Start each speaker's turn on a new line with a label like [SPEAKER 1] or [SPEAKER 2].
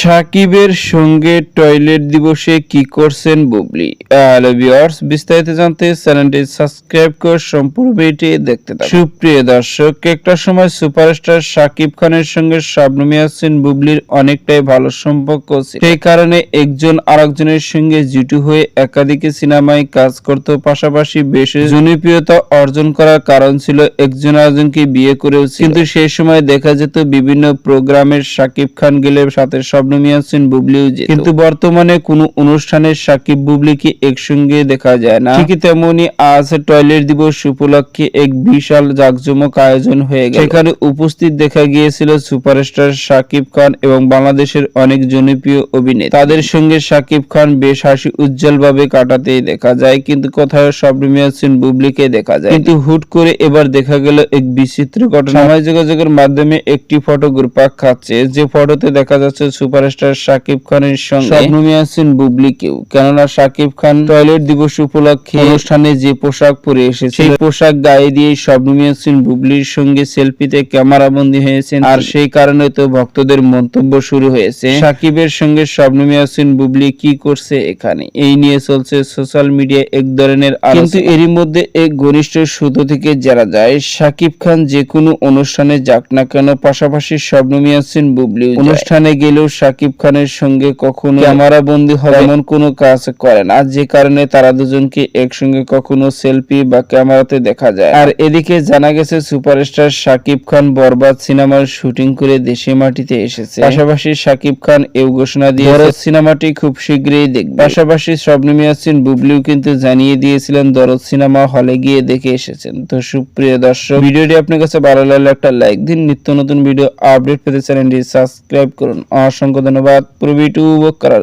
[SPEAKER 1] সাকিবের সঙ্গে টয়লেট দিবসে কি করছেন বুবলি? হ্যালো ভিউয়ার্স, বিস্তারিত জানতে চ্যানেলটি সাবস্ক্রাইব করে সম্পূর্ণ ভিডিওটি দেখতে থাকুন। সুপ্রিয় দর্শক, একটা সময় সুপারস্টার সাকিব খানের সঙ্গে শাবনূর ইয়াসিন বুবলির অনেকটাই ভালো সম্পর্ক সেই কারণে একজন আরেকজনের সঙ্গে জুটু হয়ে একাধিক সিনেমায় কাজ করত, পাশাপাশি বেশ জনপ্রিয়তা অর্জন করার কারণ ছিল একজন আরেকজনকে বিয়ে করেও কিন্তু সেই সময় দেখা যেত বিভিন্ন প্রোগ্রামের সাকিব খান গেলে সাথে শবনম ইয়াসিন বুবলিও যেত। কিন্তু বর্তমানে কোনো অনুষ্ঠানে সাকিব বুবলিকে একসঙ্গে দেখা যায় না? ঠিকই তেমনি আজ টয়লেট দিবস উপলক্ষে এক বিশাল জাঁকজমক আয়োজন হয়ে গেল। সেখানে উপস্থিত দেখা গিয়েছিল সুপারস্টার সাকিব খান এবং বাংলাদেশের অনেক জনপ্রিয় অভিনেতা। তাদের সঙ্গে সাকিব খান বেশ হাসি উজ্জ্বল ভাবে কাটাতেই দেখা যায় কিন্তু কোথাও শবনম ইয়াসিন বুবলিকে দেখা যায় কিন্তু হুট করে এবার দেখা গেল এক বিচিত্র ঘটনা। সামাজিক যোগাযোগের মাধ্যমে একটি ফটো ঘুরপাক খাচ্ছে। যে ফটোতে দেখা যাচ্ছে সুপারস্টার সাকিব খানের সঙ্গে শবনম ইয়াসিন বুবলিকেও কেননা সাকিব খান টয়লেট দিবস উপলক্ষে অনুষ্ঠানে যে পোশাক পরে এসেছে সেই পোশাক গায়ে দিয়ে শবনম ইয়াসিন বুবলির সঙ্গে সেলফিতে ক্যামেরা বন্দী হয়েছেন। আর সেই কারণে তো ভক্তদের মন্তব্য শুরু হয়েছে। সাকিবের সঙ্গে শবনম ইয়াসিন বুবলি কি করছে এখানে? এই নিয়ে চলছে সোশ্যাল মিডিয়া এক ধরনের। কিন্তু এরই মধ্যে এক ঘনিষ্ঠ সূত্র থেকে জানা যায় সাকিব খান যে কোনো অনুষ্ঠানে যাক না কেন পাশাপাশি শবনম ইয়াসিন বুবলি অনুষ্ঠানে গেলেও সাকিব খানের সঙ্গে কখনো ক্যামেরা বন্দী হবে। এমন কোনো কাজ করে না। যে কারণে তারা দুজনকে একসঙ্গে কখনো সেলফি বা ক্যামেরাতে দেখা যায় আর এদিকে জানা গেছে সুপারস্টার সাকিব খান বরবাদ সিনেমার শুটিং করে দেশে মাটিতে এসেছে। পাশাপাশি সাকিব খান এই ঘোষণা দিয়ে সিনেমাটি খুব শীঘ্রই দেখবে। পাশাপাশি শবনম ইয়াসিন বুবলিও কিন্তু জানিয়ে দিয়েছিলেন দরদ সিনেমা হলে গিয়ে দেখে এসেছেন। তো সুপ্রিয় দর্শক ভিডিওটি আপনার কাছে ভালো লাগলে একটা লাইক দিন। নিত্য নতুন ভিডিও আপডেট পেতে চ্যানেলটি সাবস্ক্রাইব করুন। অসংখ্য ধন্যবাদ পুরো ভিডিও উপভোগ করার।